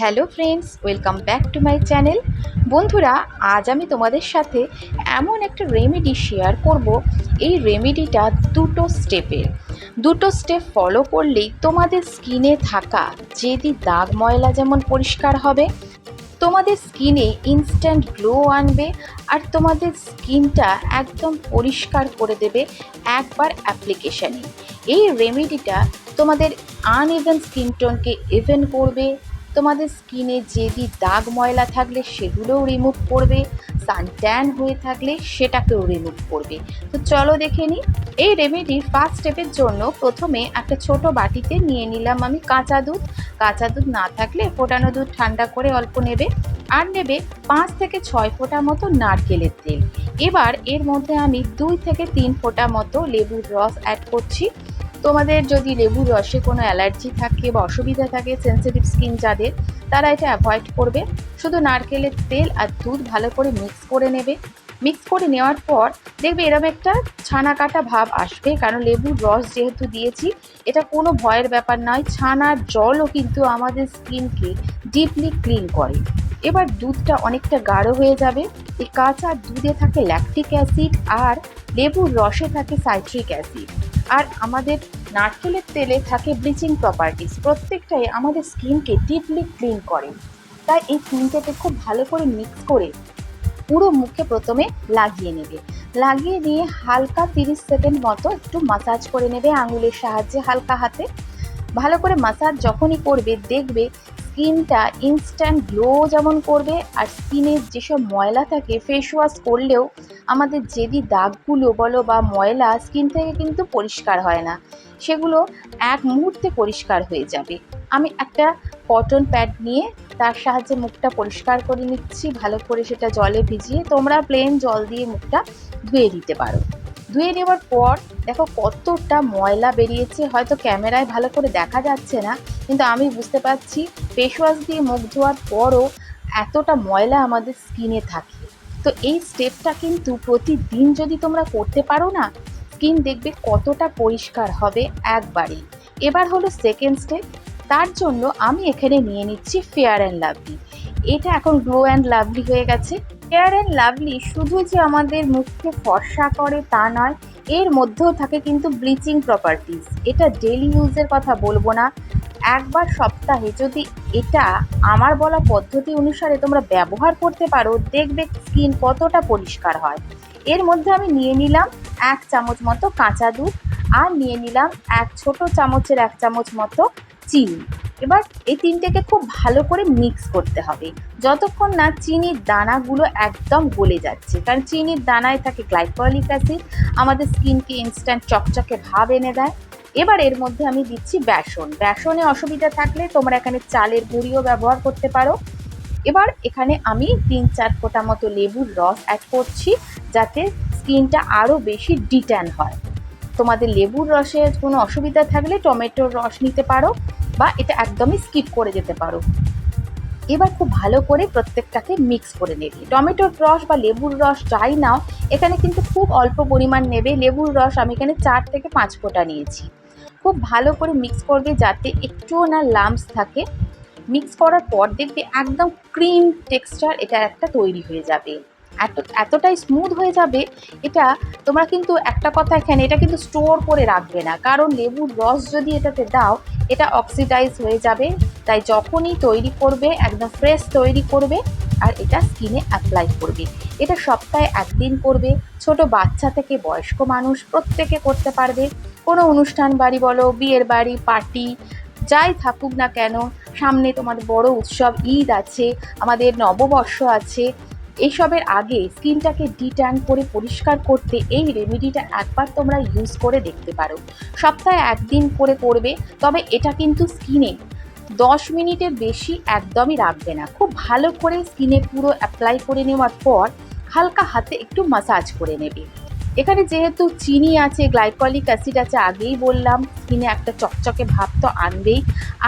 Hello friends, welcome back to my channel. বন্ধুরা, আজ আমি তোমাদের সাথে এমন একটা রেমেডি শেয়ার করব। এই রেমেডিটা দুটো স্টেপের দুটো স্টেপ ফলো করলেই তোমাদের স্কিনে থাকা যেদি দাগ ময়লা যেমন পরিষ্কার হবে, তোমাদের স্কিনে ইনস্ট্যান্ট গ্লো আনবে আর তোমাদের স্কিনটা একদম পরিষ্কার করে দেবে একবার অ্যাপ্লিকেশানে এই রেমেডিটা তোমাদের আনইভেন স্কিন টোনকে ইভেন করবে তোমাদের স্কিনে যেদি দাগ ময়লা থাকলে সেগুলোও রিমুভ করবে সান ট্যান হয়ে থাকলে সেটাকেও রিমুভ করবে। তো চলো দেখে নিই এই রেমেডির ফার্স্ট স্টেপের জন্য প্রথমে একটা ছোট বাটিতে নিয়ে নিলাম আমি কাঁচা দুধ। কাঁচা দুধ না থাকলে ফোটানো দুধ ঠান্ডা করে অল্প নেবে, আর নেবে পাঁচ থেকে ছয় ফোঁটা মতো নারকেলের তেল। এবার এর মধ্যে আমি দুই থেকে তিন ফোঁটা মতো লেবুর রস অ্যাড করছি। তোমাদের যদি লেবুর রসে কোনো অ্যালার্জি থাকে বা অসুবিধা থাকে সেন্সিটিভ স্কিন যাদের, তারা এটা অ্যাভয়েড করবে। শুধু নারকেলের তেল আর দুধ ভালো করে মিক্স করে নেবে। মিক্স করে নেওয়ার পর দেখবে এরকম একটা ছানা কাটা ভাব আসবে, কারণ লেবুর রস যেহেতু দিয়েছি, এটা কোনো ভয়ের ব্যাপার নয়। ছানার জলও কিন্তু আমাদের স্কিনকে ডিপলি ক্লিন করে। এবার দুধটা অনেকটা গাঢ় হয়ে যাবে। এই কাঁচা দুধে থাকে ল্যাকটিক অ্যাসিড আর লেবুর রসে থাকে সাইট্রিক অ্যাসিড আর আমাদের নারকেলের তেলে থাকে ব্লিচিং প্রপার্টিস প্রত্যেকটাই আমাদের স্কিনকে ডিপলি ক্লিন করে। তাই এই তিনটেকে খুব ভালো করে মিক্স করে পুরো মুখে প্রথমে লাগিয়ে নেবে। লাগিয়ে নিয়ে হালকা তিরিশ সেকেন্ড মতো একটু মাসাজ করে নেবে আঙুলের সাহায্যে হালকা হাতে। ভালো করে মাসাজ যখনই করবে, দেখবে স্কিনটা ইনস্ট্যান্ট গ্লো যেমন করবে, আর স্কিনের যেসব ময়লা থাকে ফেস ওয়াশ করলেও আমাদের যেদি দাগগুলো বলো বা ময়লা স্কিন থেকে কিন্তু পরিষ্কার হয় না। সেগুলো এক মুহূর্তে পরিষ্কার হয়ে যাবে। আমি একটা কটন প্যাড নিয়ে তার সাহায্যে মুখটা পরিষ্কার করে নিচ্ছি, ভালো করে সেটা জলে ভিজিয়ে তোমরা প্লেন জল দিয়ে মুখটা ধুয়ে দিতে পারো। ধুয়ে নেওয়ার পর দেখো কতটা ময়লা বেরিয়েছে। হয়তো ক্যামেরায় ভালো করে দেখা যাচ্ছে না, কিন্তু আমি বুঝতে পারছি ফেস ওয়াশ দিয়ে মুখ ধোয়ার পরও এতটা ময়লা আমাদের স্কিনে থাকে। তো এই স্টেপটা কিন্তু প্রতিদিন যদি তোমরা করতে পারো না স্কিন দেখবে কতটা পরিষ্কার হবে একবারেই। এবার হলো সেকেন্ড স্টেপ তার জন্য আমি এখানে নিয়ে নিচ্ছি ফেয়ার অ্যান্ড লাভলি এটা এখন গ্লো অ্যান্ড লাভলি হয়ে গেছে। ফেয়ার অ্যান্ড লাভলি শুধু যে আমাদের মুখকে ফর্সা করে তা নয়, এর মধ্যেও থাকে কিন্তু ব্লিচিং প্রপার্টিস এটা ডেলি ইউজের কথা বলব না। একবার সপ্তাহে যদি এটা আমার বলা পদ্ধতি অনুসারে তোমরা ব্যবহার করতে পারো, দেখবে স্কিন কতটা পরিষ্কার হয়। এর মধ্যে আমি নিয়ে নিলাম এক চামচ মতো কাঁচা দুধ আর নিয়ে নিলাম এক ছোট চামচের এক চামচ মতো চিনি। এবার এই তিনটেকে খুব ভালো করে মিক্স করতে হবে। যতক্ষণ না চিনির দানাগুলো একদম গলে যাচ্ছে, কারণ চিনির দানায় থাকে গ্লাইকলিক অ্যাসিড আমাদের স্কিনকে ইনস্ট্যান্ট চকচকে ভাব এনে দেয়। এবার এর মধ্যে আমি দিচ্ছি বেসন। বেসনে অসুবিধা থাকলে তোমরা এখানে চালের গুঁড়িও ব্যবহার করতে পারো। এবার এখানে আমি তিন চার ফোঁটা মতো লেবুর রস অ্যাড করছি, যাতে স্কিনটা আরও বেশি ডিট্যান হয়। তোমাদের লেবুর রসের কোনো অসুবিধা থাকলে টমেটোর রস নিতে পারো। বা এটা একদমই স্কিপ করে যেতে পারো। এবার খুব ভালো করে প্রত্যেকটাকে মিক্স করে নেবে। টমেটোর রস বা লেবুর রস যাই নাও, এখানে কিন্তু খুব অল্প পরিমাণ নেবে। লেবুর রস আমি এখানে চার থেকে পাঁচ ফোঁটা নিয়েছি। খুব ভালো করে মিক্স করবে যাতে একটুও না লাম্পস থাকে। মিক্স করার পর দেখবে একদম ক্রিম টেক্সচার এটা একটা তৈরি হয়ে যাবে। এত, এতটাই স্মুথ হয়ে যাবে, এটা তোমরা কিন্তু একটা কথা এখানে, এটা কিন্তু স্টোর করে রাখবে না। কারণ লেবুর রস যদি এটাতে দাও, এটা অক্সিডাইজ হয়ে যাবে। তাই যখনই তৈরি করবে, একদম ফ্রেশ তৈরি করবে, আর এটা স্কিনে অ্যাপ্লাই করবে। এটা সপ্তাহে একদিন করবে। ছোট বাচ্চা থেকে বয়স্ক মানুষ প্রত্যেকে করতে পারবে। কোনো অনুষ্ঠান বাড়ি বলো, বিয়ের বাড়ি পার্টি যাই থাকুক না কেন, সামনে তোমার বড় উৎসব ঈদ আছে, আমাদের নববর্ষ আছে এইসবের আগে স্কিনটাকে ডিট্যান করে পরিষ্কার করতে এই রেমেডিটা একবার তোমরা ইউজ করে দেখতে পারো। সপ্তাহে একদিন করে করবে তবে এটা কিন্তু স্কিনে দশ মিনিটের বেশি একদমই রাখবে না। খুব ভালো করে স্কিনে পুরো অ্যাপ্লাই করে নেওয়ার পর হালকা হাতে একটু মাসাজ করে নেবে। এখানে যেহেতু চিনি আছে গ্লাইকলিক অ্যাসিড আছে, আগেই বললাম স্কিনে একটা চকচকে ভাব তো আনবেই।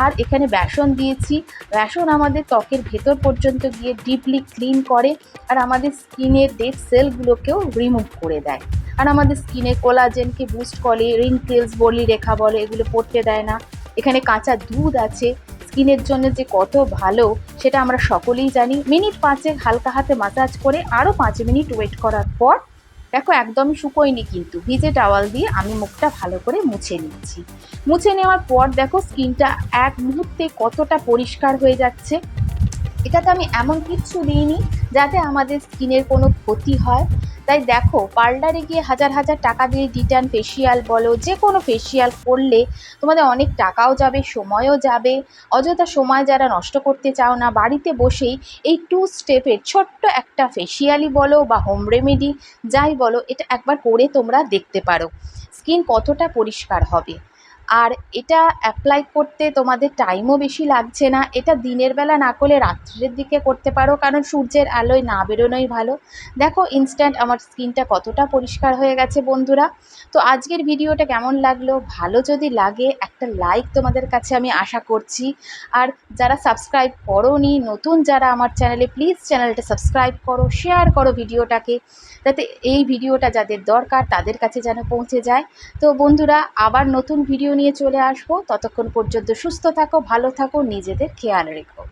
আর এখানে বেসন দিয়েছি। বেসন আমাদের ত্বকের ভেতর পর্যন্ত গিয়ে ডিপলি ক্লিন করে আর আমাদের স্কিনের ডেড সেলগুলোকেও রিমুভ করে দেয়। আর আমাদের স্কিনে কোলাজেনকে বুস্ট করে রিঙ্কেলস বলি, রেখা বলে, এগুলো পড়তে দেয় না। এখানে কাঁচা দুধ আছে। স্কিনের জন্য যে কত ভালো, সেটা আমরা সকলেই জানি। মিনিট পাঁচেক হালকা হাতে মাসাজ করে আরও পাঁচ মিনিট ওয়েট করার পর দেখো, একদমই শুকোয়নি কিন্তু। ভিজে টাওয়াল দিয়ে আমি মুখটা ভালো করে মুছে নিচ্ছি। মুছে নেওয়ার পর দেখো স্কিনটা এক মুহূর্তে কতটা পরিষ্কার হয়ে যাচ্ছে। এটাতে আমি এমন কিচ্ছু দিইনি যাতে আমাদের স্কিনের কোনো ক্ষতি হয়। তাই দেখো পার্লারে গিয়ে হাজার হাজার টাকা দিয়ে ডিটান ফেসিয়াল বলো, যে কোনো ফেসিয়াল করলে তোমাদের অনেক টাকাও যাবে, সময়ও যাবে। অযথা সময় যারা নষ্ট করতে চাও না, বাড়িতে বসেই এই টু স্টেপের ছোট্ট একটা ফেসিয়ালই বলো বা হোম রেমেডি যাই বলো, এটা একবার করে তোমরা দেখতে পারো। স্কিন কতটা পরিষ্কার হবে। আর এটা অ্যাপ্লাই করতে তোমাদের টাইমও বেশি লাগছে না। এটা দিনের বেলা না করলে রাত্রের দিকে করতে পারো, কারণ সূর্যের আলোয় না বেরোনোই ভালো। দেখো ইনস্ট্যান্ট আমার স্কিনটা কতটা পরিষ্কার হয়ে গেছে বন্ধুরা। তো আজকের ভিডিওটা কেমন লাগল? ভালো যদি লাগে, একটা লাইক তোমাদের কাছে আমি আশা করছি। আর যারা সাবস্ক্রাইব করোনি, নতুন যারা আমার চ্যানেলে প্লিজ চ্যানেলটা সাবস্ক্রাইব করো শেয়ার করো ভিডিওটাকে। যাতে এই ভিডিওটা যাদের দরকার, তাদের কাছে যেন পৌঁছে যায়। তো বন্ধুরা, আবার নতুন ভিডিও নিয়ে চলে আসব। ততক্ষণ পর্যন্ত সুস্থ থাকো, ভালো থাকো, নিজেদের খেয়াল রেখো।